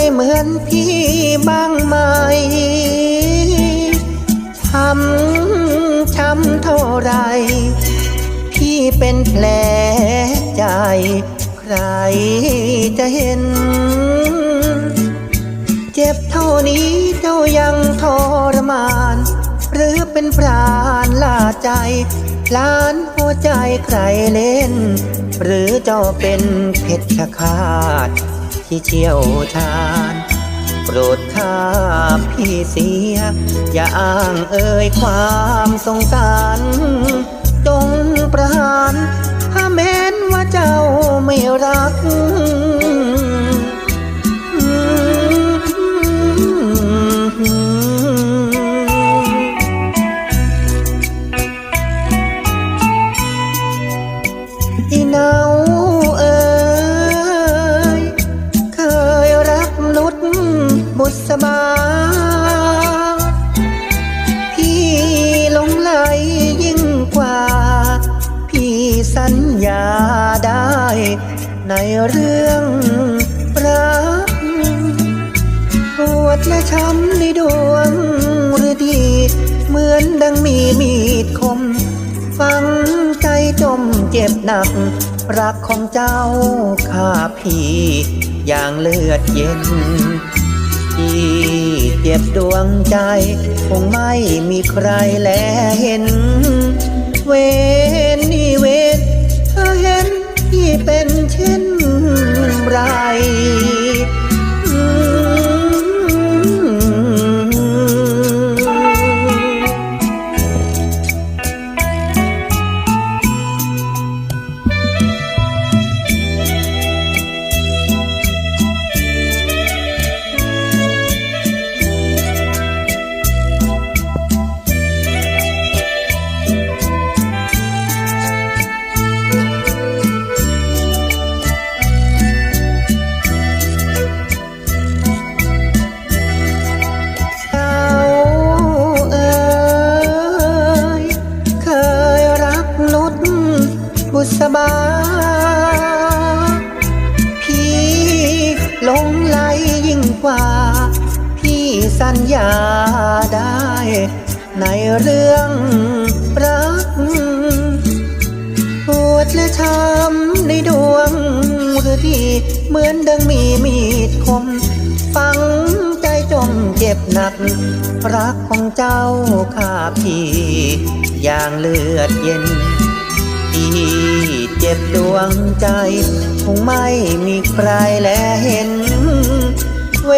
ยเหมือนพี่บ้างไหมช้ำช้ำเท่าไร พี่เป็นแผลใจ ใครจะเห็น เจ็บเท่านี้เจ้ายังทรมาน หรือเป็นพรานลาใจล้านหัวใจใครเล่น หรือเจ้าเป็นเพชรฆาต ที่เชี่ยวชาญ โปรดข้าพี่เสีย อย่าอ้างเอ่ยความสงสารจงประหาร ถ้าแม้นว่าเจ้าไม่รักอีนา บุษบาพี่หลงไหลยิ่งกว่า พี่สัญญาได้ ในเรื่องรักปวดและช้ำในดวงหรือดี เหมือนดังมีมีดคม ฟังใจจมเจ็บหนัก รักของเจ้าข้าพี่อย่างเลือดเย็น ที่เจ็บดวงใจ คงไม่มีใครแลเห็น เวา พี่หลงไหลยิ่งกว่า พี่สัญญาได้ ในเรื่องรักปวดและช้ำในดวงหรือที่เหมือนดังมีมีดคมฝังใจจมเจ็บหนัก รักของเจ้าข้าพี่ อย่างเลือดเย็น พี่เจ็บดวงใจ คงไม่มีใครแลเห็น เว